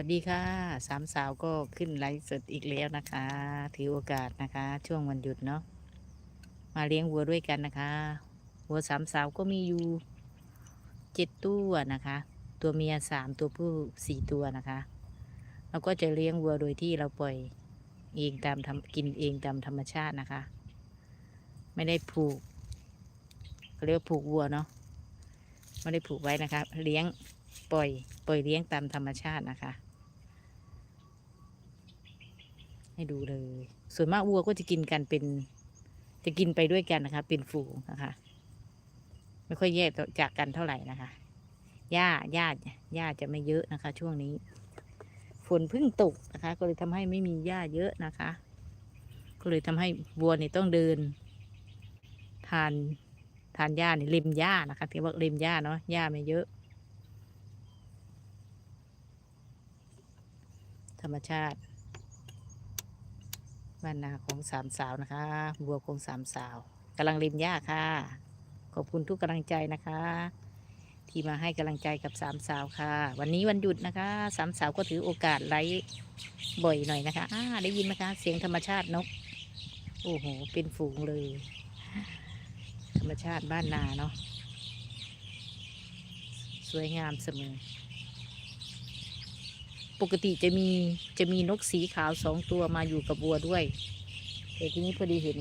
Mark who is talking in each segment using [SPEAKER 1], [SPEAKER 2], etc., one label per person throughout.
[SPEAKER 1] วัสดีค่ะ สามสาวก็ขึ้นไลฟ์สดอีกแล้วนะคะ ถือโอกาสนะคะ ช่วงวันหยุดเนาะมาเลี้ยงวัวด้วยกันนะคะวัวสามสาวก็มีอยู่เจ็ดตัวนะคะ ตัวเมียสามตัวผู้สี่ตัวนะคะเราก็จะเลี้ยงวัวโดยที่เราปล่อยเองตามทำกินเองตามธรรมชาตินะคะ ไม่ได้ผูกเขาเรียกว่าผูกวัวเนาะไม่ได้ผูกไว้นะคะ เลี้ยงปล่อย ปล่อยเลี้ยงตามธรรมชาตินะคะ ให้ดูเลย ส่วนมากวัวก็จะกินกันเป็น จะกินไปด้วยกันนะคะ เป็นฝูงนะคะ ไม่ค่อยแยกจากกันเท่าไหร่นะคะหญ้าหญ้าหญ้าจะไม่เยอะนะคะ ช่วงนี้ ฝนเพิ่งตกนะคะ ก็เลยทำให้ไม่มีหญ้าเยอะนะคะ ก็เลยทำให้วัวเนี่ยต้องเดิน ทานทานหญ้าเนี่ยริมหญ้านะคะที่ว่าริมหญ้าเนาะหญ้าไม่เยอะ ธรรมชาติ บ้านนาของสามสาวนะคะ บัวของสามสาวกำลังริมหญ้าค่ะ ขอบคุณทุกกำลังใจนะคะ ที่มาให้กำลังใจกับสามสาวค่ะ วันนี้วันหยุดนะคะสามสาวก็ถือโอกาสไลฟ์บ่อยหน่อยนะคะอ่าได้ยินไหมคะ เสียงธรรมชาตินก โอ้โห เป็นฝูงเลย ธรรมชาติบ้านนาเนาะสวยงามเสมอ ปกติจะมีจะมีนกสีขาวสองตัวมาอยู่กับวัวด้วย แต่ทีนี้พอดีเห็น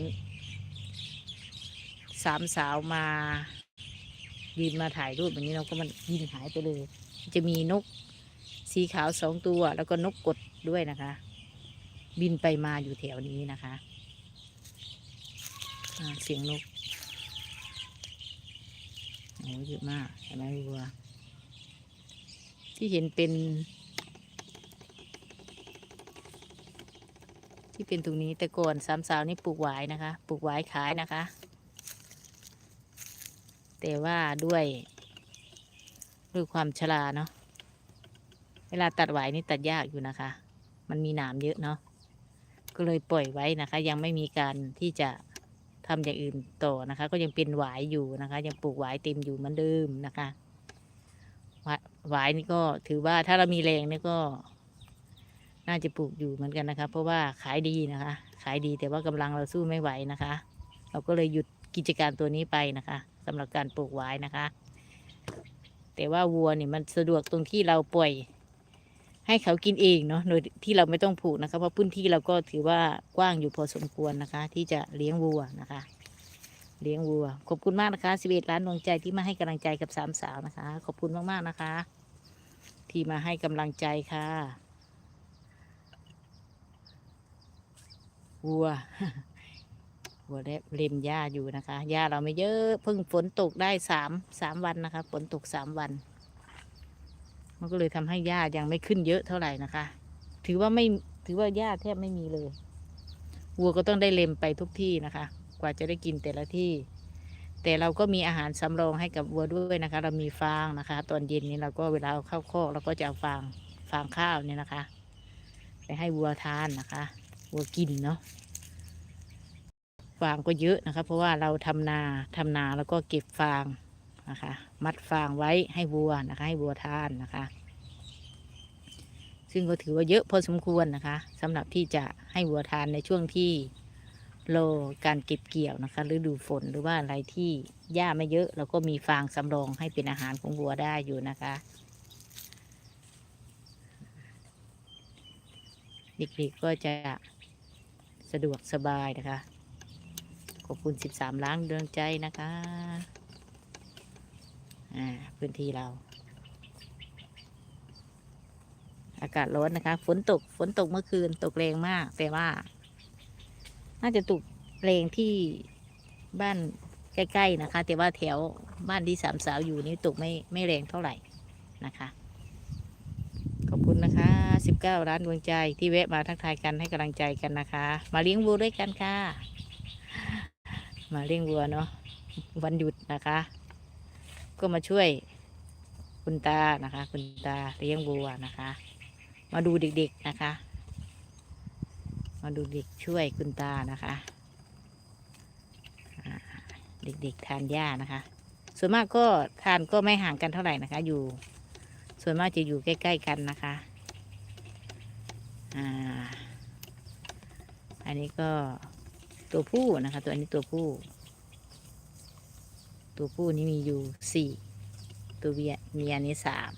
[SPEAKER 1] สามสาวมายืนมาถ่ายรูปแบบนี้เราก็มันยินหายไปเลย จะมีนกสีขาวสองตัว แล้วก็นกกดด้วยนะคะ บินไปมาอยู่แถวนี้นะคะเสียงนกโอ้เยอะมากเห็นไหมวัวที่เห็นเป็น ที่เป็นตรงนี้แต่ก่อนสามสาวนี่ปลูกหวายนะคะ ปลูกหวายขายนะคะ แต่ว่าด้วยด้วยความชราเนาะเวลาตัดหวายนี่ตัดยากอยู่นะคะ มันมีหนามเยอะเนาะก็เลยปล่อยไว้นะคะ ยังไม่มีการที่จะทำอย่างอื่นต่อนะคะ ก็ยังเป็นหวายอยู่นะคะ ยังปลูกหวายเต็มอยู่เหมือนเดิมนะคะหวายนี่ก็ถือว่าถ้าเรามีแรงนี่ก็ น่าจะปลูกอยู่เหมือนกันนะคะ เพราะว่าขายดีนะคะ ขายดีแต่ว่ากำลังเราสู้ไม่ไหวนะคะ เราก็เลยหยุดกิจการตัวนี้ไปนะคะสำหรับการปลูกไว้นะคะ แต่ว่าวัวเนี่ยมันสะดวกตรงที่เราปล่อย ให้เขากินเองเนาะโดยที่เราไม่ต้องผูกนะคะเพราะพื้นที่เราก็ถือว่ากว้างอยู่พอสมควรนะคะ ที่จะเลี้ยงวัวนะคะ เลี้ยงวัว ขอบคุณมากนะคะสิบเอ็ดล้านดวงใจที่มาให้กำลังใจกับสามสาวนะคะ ขอบคุณมากๆนะคะ ที่มาให้กำลังใจค่ะ วัววัวและเล็มหญ้าอยู่นะคะหญ้าเราไม่เยอะเพิ่งฝนตกได้สามสามวันนะคะฝนตกสามวัน มันก็เลยทำให้หญ้ายังไม่ขึ้นเยอะเท่าไหร่นะคะ ถือว่าไม่ถือว่าหญ้าแทบไม่มีเลยวัวก็ต้องได้เล็มไปทุกที่นะคะ กว่าจะได้กินแต่ละที่ แต่เราก็มีอาหารสำรองให้กับวัวด้วยนะคะ เรามีฟางนะคะ ตอนเย็นนี้เราก็เวลาเอาเข้าคอกเราก็จะเอาฟางฟางข้าวเนี่ยนะคะ ไปให้วัวทานนะคะ วัวกินเนาะ ฟางก็เยอะนะคะ เพราะว่าเราทำนาทำนาแล้วก็เก็บฟางนะคะ มัดฟางไว้ให้วัวนะคะ ให้วัวทานนะคะ ซึ่งก็ถือว่าเยอะพอสมควรนะคะสำหรับที่จะให้วัวทานในช่วงที่โลการเก็บเกี่ยวนะคะฤดูฝนหรือว่าอะไรที่หญ้าไม่เยอะเราก็มีฟางสำรองให้เป็นอาหารของวัวได้อยู่นะคะ เด็กๆก็จะสะดวกสบายนะคะ ขอบคุณ13ล้านดวงใจนะคะ อ่า พื้นที่เรา อากาศร้อนนะคะ ฝนตก ฝนตกเมื่อคืน ตกแรงมาก แต่ว่า น่าจะตกแรงที่บ้านใกล้ๆนะคะ แต่ว่าแถวบ้านที่สามสาวอยู่นี่ตกไม่ไม่แรงเท่าไหร่นะคะขอบคุณนะคะ 19 ร้านดวงใจที่แวะมาทักทายกันให้กำลังใจกันนะคะ มาเลี้ยงวัวด้วยกันค่ะ มาเลี้ยงวัวเนาะวันหยุดนะคะ ก็มาช่วยคุณตานะคะ คุณตาเลี้ยงวัวนะคะ มาดูเด็กๆนะคะ มาดูเด็กช่วยคุณตานะคะเด็กๆทานหญ้านะคะ ส่วนมากก็ทานก็ไม่ห่างกันเท่าไหร่นะคะ อยู่ ส่วนมากจะอยู่ใกล้ ๆ กันนะคะอ่าอันนี้ก็ ตัวผู้นะคะ ตัวอันนี้ตัวผู้ ตัวผู้นี้มีอยู่สี่ตัวเมียเมียนี้สาม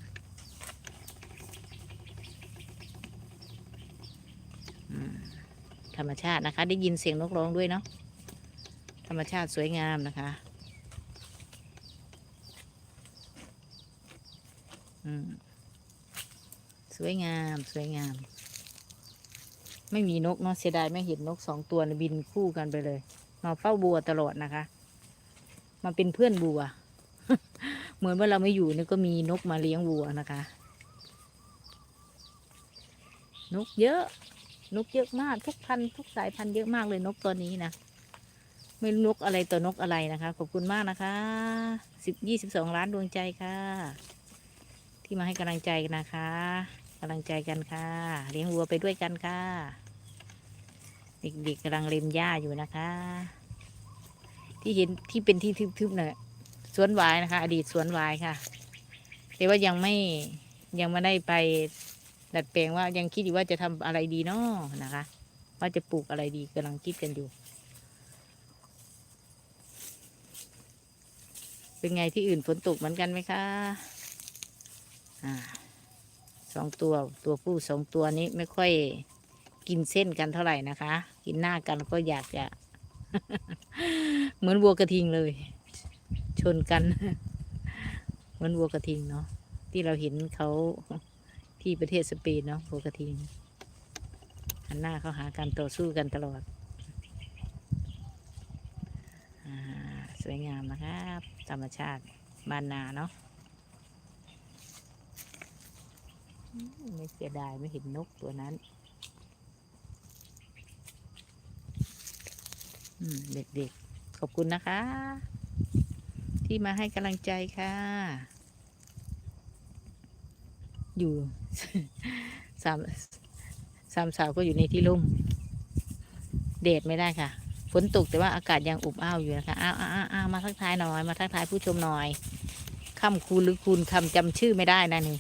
[SPEAKER 1] ธรรมชาตินะคะ ได้ยินเสียงนกร้องด้วยเนาะธรรมชาติสวยงามนะคะสวยงาม สวยงาม ไม่มีนกเนาะเสียดายไม่เห็นนกสองตัวบินคู่กันไปเลย มาเฝ้าบัวตลอดนะคะมาเป็นเพื่อนบัว เหมือนว่าเราไม่อยู่นี่ก็มีนกมาเลี้ยงวัวนะคะ นกเยอะ นกเยอะมาก ทุกพันธุ์ทุกสายพันธุ์เยอะมากเลยนกตัวนี้นะไม่นกอะไรตัวนกอะไรนะคะ ขอบคุณมากนะคะสิบยี่สิบสองล้านดวงใจค่ะ ที่มาให้กำลังใจนะคะ กำลังใจกันค่ะ เลี้ยงวัวไปด้วยกันค่ะ เด็กๆกำลังเล็มหญ้าอยู่นะคะ ที่เห็นที่เป็นที่ทึบๆเนี่ยสวนวายนะคะ อดีตสวนวายค่ะ แต่ว่ายังไม่ยังไม่ได้ไปดัดแปลงว่ายังคิดอยู่ว่าจะทำอะไรดีเนาะนะคะ ว่าจะปลูกอะไรดีกำลังคิดกันอยู่ เป็นไงที่อื่นฝนตกเหมือนกันไหมคะอ่า สองตัวตัวผู้สองตัวนี้ไม่ค่อยกินเส้นกันเท่าไหร่นะคะ กินหน้ากันก็อยากจะ เหมือนวัวกระทิงเลย ชนกัน เหมือนวัวกระทิงเนาะที่เราเห็นเขาที่ประเทศสเปนเนาะวัวกระทิงหันหน้าเขาหากันต่อสู้กันตลอดอสวยงามนะครับ ธรรมชาติบ้านนาเนาะ อืม ไม่เสียดายไม่เห็นนกตัวนั้น เด็กๆ ขอบคุณนะคะ ที่มาให้กำลังใจค่ะ อยู่สามสามสาวก็อยู่ในที่ร่ม เดดไม่ได้ค่ะ ฝนตกแต่ว่าอากาศยังอบอ้าวอยู่นะคะอ้าวอ้าวอ้าวอ้าวมาทักทายหน่อย มาทักทายผู้ชมหน่อยคำคูณหรือคูณคำจำชื่อไม่ได้นะนี่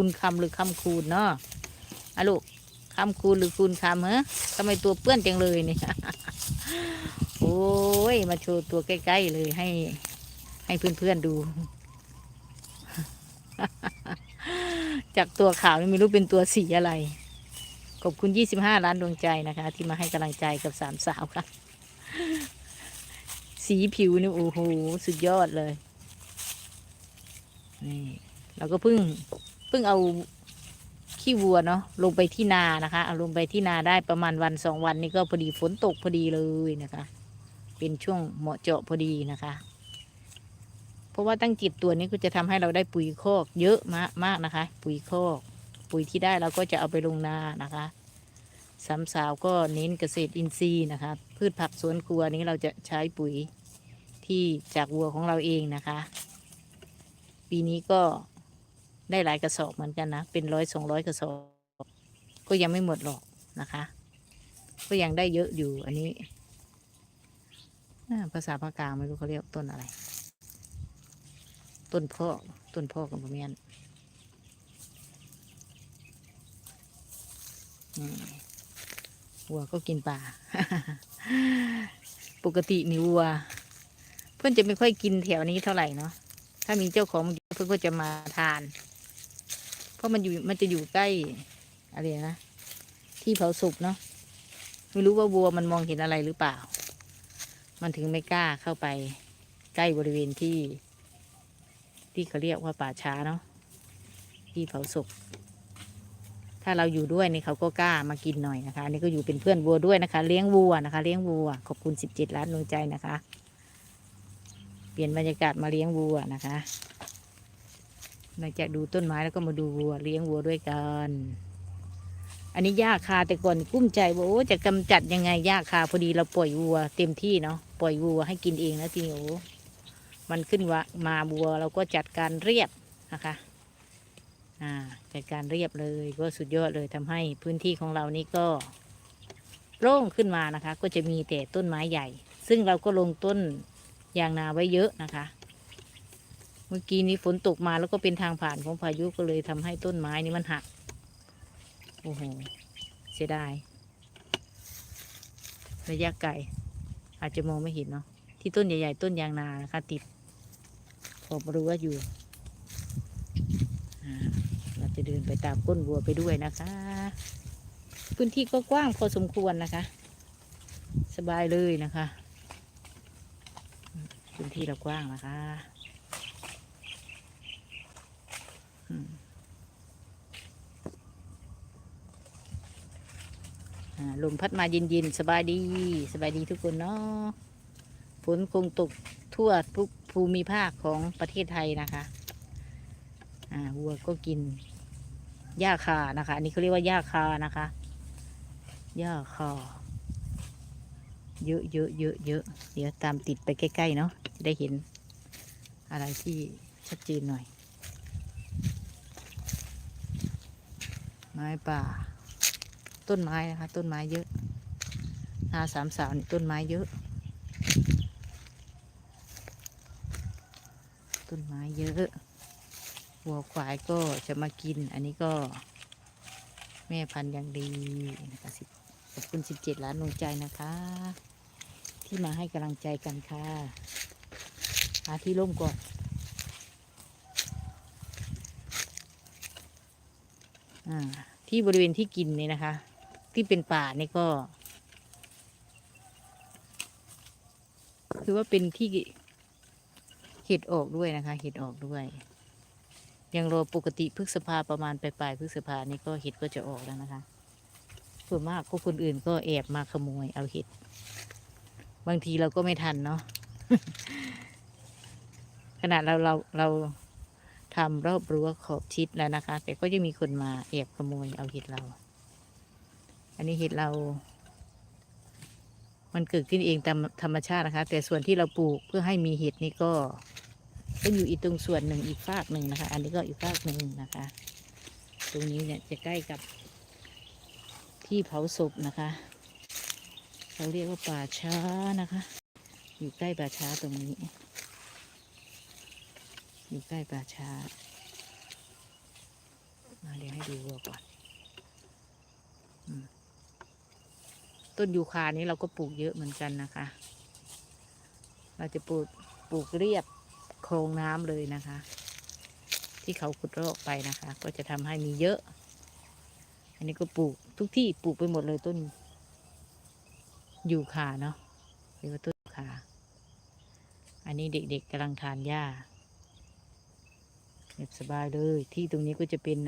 [SPEAKER 1] คูณคำหรือคำคูณเนาะอะลูกคำคูณหรือคูณคำเหรอทำไมตัวเปื้อนจังเลยเนี่ยโอ้ยมาโชว์ตัวใกล้ๆเลยให้ ให้เพื่อนๆดู จากตัวขาวนี่ไม่รู้เป็นตัวสีอะไร ขอบคุณ25ล้านดวงใจนะคะ ที่มาให้กำลังใจกับสามสาวค่ะ สีผิวนี่โอ้โห สุดยอดเลยนี่เราก็เพิ่ง เพิ่งเอาขี้วัวเนาะลงไปที่นานะคะเอาลงไปที่นาได้ประมาณวันสองวันนี้ก็พอดีฝนตกพอดีเลยนะคะ เป็นช่วงเหมาะเจาะพอดีนะคะ เพราะว่าตั้งจิตตัวนี้ก็จะทำให้เราได้ปุ๋ยคอกเยอะมากมากนะคะ ปุ๋ยคอก ปุ๋ยที่ได้เราก็จะเอาไปลงนานะคะสามสาวก็เน้นเกษตรอินทรีย์นะคะ พืชผักสวนครัวนี้เราจะใช้ปุ๋ยที่จากวัวของเราเองนะคะ ปีนี้ก็ ได้หลายกระสอบเหมือนกันนะ เป็นร้อยสองร้อยกระสอบ ก็ยังไม่หมดหรอกนะคะ ก็ยังได้เยอะอยู่อันนี้ภาษาภาคกลางไม่รู้เขาเรียกต้นอะไร ต้นพ่อต้นพ่อกับพ่อแม่นวัวก็กินปลา ปกตินี่วัว เพื่อนจะไม่ค่อยกินแถวนี้เท่าไหร่เนาะ ถ้ามีเจ้าของเพื่อนก็จะมาทาน เพราะมันอยู่มันจะอยู่ใกล้อะไรนะที่เผาศพเนาะไม่รู้ว่าวัวมันมองเห็นอะไรหรือเปล่า มันถึงไม่กล้าเข้าไปใกล้บริเวณที่ ที่เขาเรียกว่าป่าช้าเนาะที่เผาศพถ้าเราอยู่ด้วยนี่เขาก็กล้ามากินหน่อยนะคะนนี้ก็อยู่เป็นเพื่อนวัวด้วยนะคะ เลี้ยงวัวนะคะ เลี้ยงวัวขอบคุณสิบเจ็ดล้านดวงใจนะคะ เปลี่ยนบรรยากาศมาเลี้ยงวัวนะคะ หลังจากดูต้นไม้แล้วก็มาดูวัวเลี้ยงวัวด้วยกัน อันนี้หญ้าคาแต่ก่อนกุ้มใจว่าโอ้จะกำจัดยังไงหญ้าคาพอดีเราปล่อยวัว เต็มที่เนาะปล่อยวัวให้กินเองแล้วทีนี้โอ้มันขึ้นว่ามาวัวเราก็จัดการเรียบนะคะอ่าจัดการเรียบเลยก็สุดยอดเลยทำให้พื้นที่ของเรานี่ก็โล่งขึ้นมานะคะ ก็จะมีแต่ต้นไม้ใหญ่ ซึ่งเราก็ลงต้นยางนาไว้เยอะนะคะ เมื่อกี้นี้ฝนตกมาแล้วก็เป็นทางผ่านของพายุก็เลยทำให้ต้นไม้นี้มันหัก โอ้โห เสียดาย ระยะไกลอาจจะมองไม่เห็นเนาะ ที่ต้นใหญ่ ๆ ต้นยางนานะคะติดขอบรั้วอยู่ เราจะเดินไปตามก้นวัวไปด้วยนะคะ พื้นที่ก็กว้างพอสมควรนะคะ สบายเลยนะคะ พื้นที่เรากว้างนะคะอืมอ่า ลมพัดมาเย็นๆสบายดีสบายดีทุกคนเนาะฝนคงตกทั่วทุกภูมิภาคของประเทศไทยนะคะอ่าวัวก็กินหญ้าคานะคะ อันนี้เขาเรียกว่าหญ้าคานะคะหญ้าคาเยอะเยอะเยอะเยอะเดี๋ยวตามติดไปใกล้ๆเนาะจะได้เห็นอะไรที่ชัดเจนหน่อย ไม้ป่า ต้นไม้นะคะ ต้นไม้เยอะนาสามสาวนี่ต้นไม้เยอะ ต้นไม้เยอะวัวควายก็จะมากิน อันนี้ก็ แม่พันธุ์อย่างดีนะคะสิขอบคุณสิบเจ็ดล้านดวงใจนะคะ ที่มาให้กำลังใจกันค่ะหาที่ร่มก่อนอที่บริเวณที่กินนี่นะคะ ที่เป็นป่านี่ก็ คือว่าเป็นที่เห็ดออกด้วยนะคะ เห็ดออกด้วย ยังรอปกติพฤษภาประมาณปลายๆพฤษภานี่ก็เห็ดก็จะออกแล้วนะคะ ส่วนมากก็คนอื่นก็แอบมาขโมยเอาเห็ด บางทีเราก็ไม่ทันเนาะ ขนาดเราเราเราทำรอบรั้วขอบชิดแล้วนะคะ แต่ก็ยังมีคนมาแอบขโมยเอาเห็ดเรา อันนี้เห็ดเรา มันเกิดขึ้นเองตามธรรมชาตินะคะ แต่ส่วนที่เราปลูกเพื่อให้มีเห็ดนี่ก็ก็อยู่อีกตรงส่วนหนึ่งอีกฝากหนึ่งนะคะ อันนี้ก็อีกฝากหนึ่งนะคะ ตรงนี้เนี่ยจะใกล้กับที่เผาศพนะคะเขาเรียกว่าป่าช้านะคะ อยู่ใกล้ป่าช้าตรงนี้ อยู่ใกล้ป่าช้ามาเดี๋ยวให้ดูวัวก่อน อืม ต้นยูคานี้เราก็ปลูกเยอะเหมือนกันนะคะ เราจะปลูกปลูกเรียบโครงน้ำเลยนะคะ ที่เขาขุดรอกไปนะคะ ก็จะทำให้มีเยอะ อันนี้ก็ปลูกทุกที่ปลูกไปหมดเลยต้นยูคาเนาะเรียกว่าต้นยูคาอันนี้เด็กๆกำลังทานหญ้าเรียบสบายเลย ที่ตรงนี้ก็จะเป็น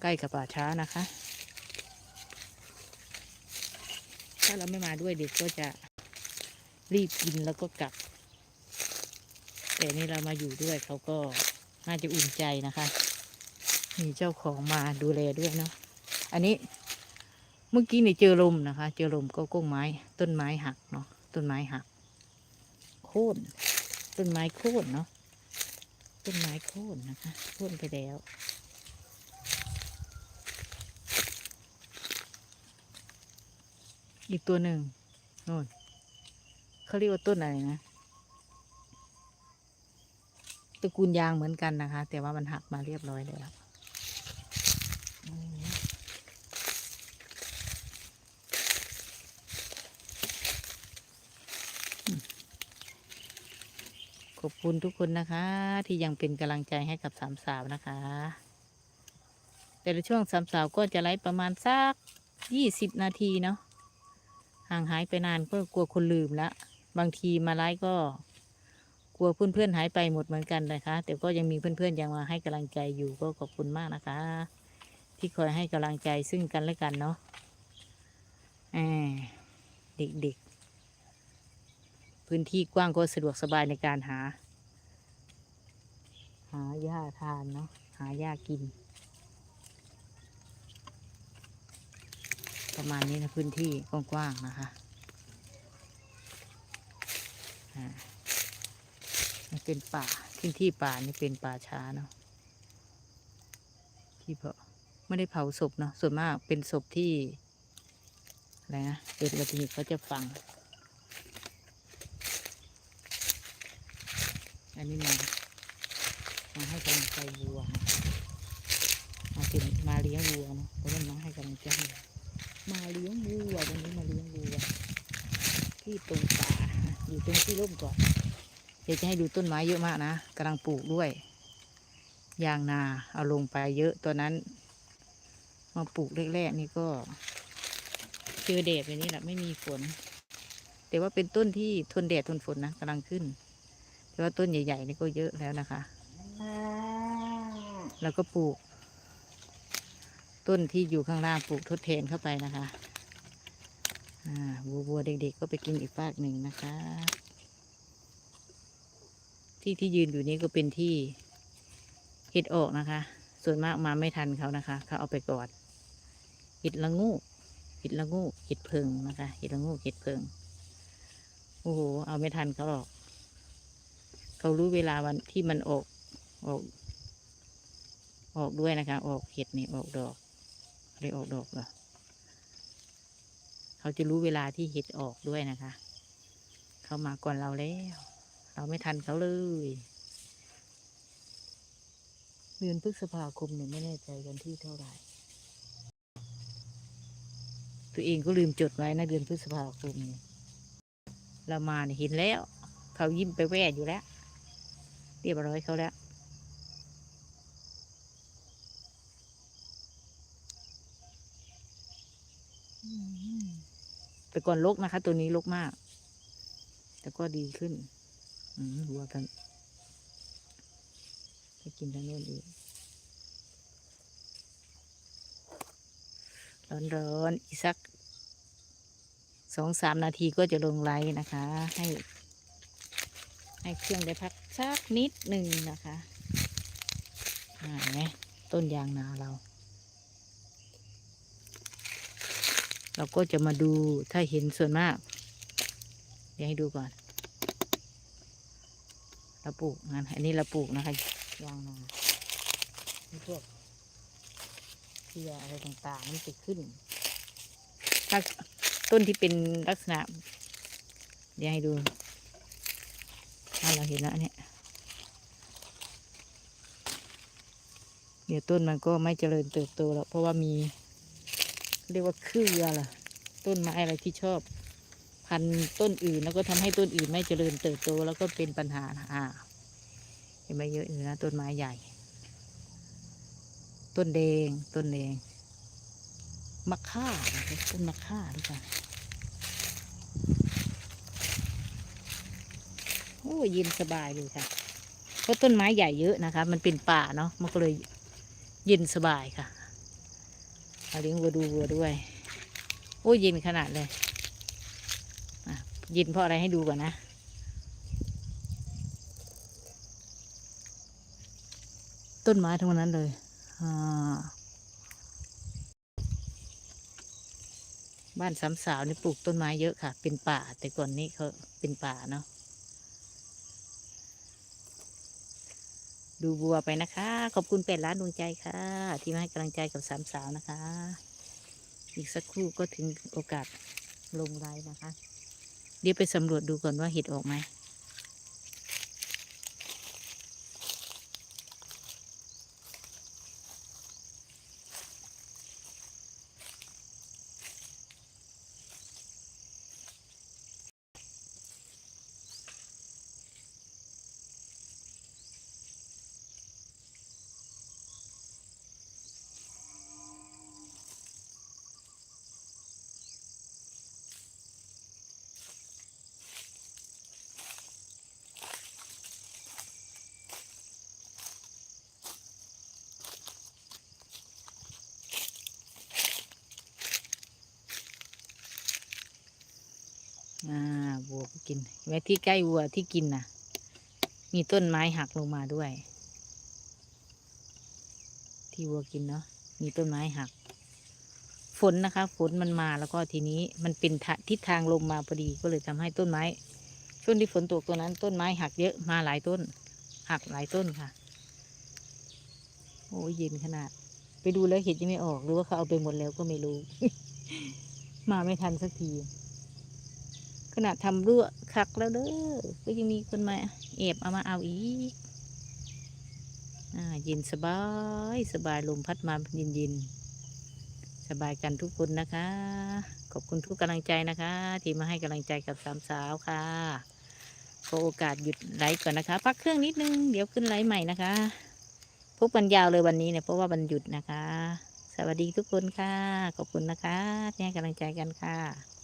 [SPEAKER 1] ใกล้กับป่าช้านะคะ ถ้าเราไม่มาด้วยเด็กก็จะรีบกินแล้วก็กลับ แต่นี่เรามาอยู่ด้วยเขาก็น่าจะอุ่นใจนะคะ มีเจ้าของมาดูแลด้วยเนาะอันนี้เมื่อกี้นี่เจอลมนะคะ เจอลมก็ก้งไม้ ต้นไม้หักเนาะต้นไม้หัก โค่นต้นไม้โค่นเนาะต้นไม้โค่นนะคะโค่นไปแล้ว อีกตัวหนึ่งโน่นเขาเรียกว่าต้นอะไรนะตระกูลยางเหมือนกันนะคะ แต่ว่ามันหักมาเรียบร้อยแล้วขอบคุณทุกคนนะคะ ที่ยังเป็นกำลังใจให้กับสามสาวนะคะ แต่ละช่วงสามสาวก็จะไลฟ์ประมาณสักยี่สิบนาทีเนาะ ห่างหายไปนานก็กลัวคนลืมละ บางทีมาไลฟ์ก็กลัวเพื่อนๆหายไปหมดเหมือนกันนะคะ แต่ก็ยังมีเพื่อนๆยังมาให้กำลังใจอยู่ก็ขอบคุณมากนะคะ ที่คอยให้กำลังใจซึ่งกันและกันเนาะแหมเด็กๆ พื้นที่กว้างก็สะดวกสบายในการหา หาหญ้าทานเนาะหาหญ้ากิน ประมาณนี้นะพื้นที่กว้างๆนะคะอ่ามันเป็นป่าพื้นที่ป่านี่เป็นป่าช้าเนาะที่เผาไม่ได้เผาศพเนาะส่วนมากเป็นศพที่อะไรนะเกิดอุบัติเหตุเขาจะฝัง อันนี้มามาให้กำลังใจวัวมาเป็นมาเลี้ยงวัวเนาะเพราะมันมาให้กำลังใจ มาเลี้ยงวัววันนี้มาเลี้ยงวัวที่ตรงป่าอยู่ตรงที่ร่มก่อนเดี๋ยวจะให้ดูต้นไม้เยอะมากนะกำลังปลูกด้วย ยางนาเอาลงไปเยอะตอนนั้น มาปลูกแรกๆนี่ก็ เจอแดดแบบนี้แหละไม่มีฝน แต่ว่าเป็นต้นที่ทนแดดทนฝนนะกำลังขึ้น แต่ว่าต้นใหญ่ๆนี่ก็เยอะแล้วนะคะ แล้วก็ปลูก ต้นที่อยู่ข้างล่างปลูกทดแทนเข้าไปนะคะอ่าวัววัวเด็ก ๆ ก็ไปกินอีกฟากหนึ่งนะคะ ที่ที่ยืนอยู่นี้ก็เป็นที่เห็ดออกนะคะ ส่วนมากมาไม่ทันเขานะคะ เขาเอาไปก่อนเห็ดละงูเห็ดละงูเห็ดเพิงนะคะเห็ดละงูเห็ดเพิงโอ้โหเอาไม่ทันเขาหรอก เขารู้เวลาวันที่มันออกออก ออกด้วยนะคะ ออกเห็ดนี่ออกดอก อะไรออกดอกเหรอเขาจะรู้เวลาที่เห็ดออกด้วยนะคะ เขามาก่อนเราแล้ว เราไม่ทันเขาเลยเดือนพฤษภาคมเนี่ยไม่แน่ใจวันที่เท่าไหร่ ตัวเองก็ลืมจดไว้นะเดือนพฤษภาคมเนี่ยเรามาเนี่ยเห็นแล้ว เขายิ้มไปแว่อยู่แล้ว เรียบร้อยเขาแล้ว แต่ก่อนลกนะคะ ตัวนี้ลกมาก แต่ก็ดีขึ้นอืมวัวกันไปกินทางโน้นอีกร้อนๆอีกสักสองสามนาทีก็จะลงไลน์นะคะ ให้ ให้เครื่องได้พักสักนิดหนึ่งนะคะอ่าเห็นไหมต้นยางนาเรา เราก็จะมาดูถ้าเห็นส่วนมาก เดี๋ยวให้ดูก่อนเราปลูกงานอันนี้เราปลูกนะคะยางนานี่พวกเพียอะไรต่างๆ มันจะขึ้น ถ้าต้นที่เป็นลักษณะ เดี๋ยวให้ดูถ้าเราเห็นแล้วเนี่ย เดี๋ยวต้นมันก็ไม่เจริญเติบโตแล้วเพราะว่ามี เรียกว่าเครือล่ะ ต้นไม้อะไรที่ชอบ พันต้นอื่นแล้วก็ทำให้ต้นอื่นไม่เจริญเติบโตแล้วก็เป็นปัญหาอ่าเห็นไหมเยอะอยู่นะต้นไม้ใหญ่ ต้นแดงต้นแดงมะค่าต้นมะค่าด้วยกันโอ้ยเย็นสบายเลยค่ะ เพราะต้นไม้ใหญ่เยอะนะคะ มันเป็นป่าเนาะมันก็เลยเย็นสบายค่ะ เอาเลี้ยงวัวดูวัวด้วย โอ้ยเย็นขนาดเลยเย็นเพราะอะไรให้ดูก่อนนะต้นไม้ทั้งนั้นเลยบ้านสามสาวนี่ปลูกต้นไม้เยอะค่ะ เป็นป่า แต่ก่อนนี้เขาเป็นป่าเนาะ ดูบัวไปนะคะ ขอบคุณเป็ดร้านดวงใจค่ะ ที่มาให้กำลังใจกับสามสาวนะคะ อีกสักครู่ก็ถึงโอกาสลงไลน์นะคะ เดี๋ยวไปสำรวจดูก่อนว่าเห็ดออกไหม อ่าวัวก็กินเห็น ไหมที่ใกล้วัวที่กินน่ะ มีต้นไม้หักลงมาด้วย ที่วัวกินเนาะมีต้นไม้หัก ฝนนะคะ ฝนมันมาแล้วก็ทีนี้มันเป็นทิศทางลมมาพอดีก็เลยทำให้ต้นไม้ ช่วงที่ฝนตกตัวนั้น ต้นไม้หักเยอะมาหลายต้น หักหลายต้นค่ะ โอ้ยเย็นขนาด ไปดูแล้วเห็ดยังไม่ออกหรือว่าเขาเอาไปหมดแล้วก็ไม่รู้ มาไม่ทันสักที ขนาดทำรั้วคักแล้วเด้อก็ยังมีคนมาแอบเอามาเอาอีกอ่าเย็นสบายสบายลมพัดมาเย็นเย็นสบายกันทุกคนนะคะ ขอบคุณทุกกำลังใจนะคะ ที่มาให้กำลังใจกับสามสาวค่ะขอโอกาสหยุดไลฟ์ก่อนนะคะ พักเครื่องนิดนึงเดี๋ยวขึ้นไลฟ์ใหม่นะคะพบกันยาวเลยวันนี้เนี่ยเพราะว่าวันหยุดนะคะ สวัสดีทุกคนค่ะ ขอบคุณนะคะที่ให้กำลังใจกันค่ะ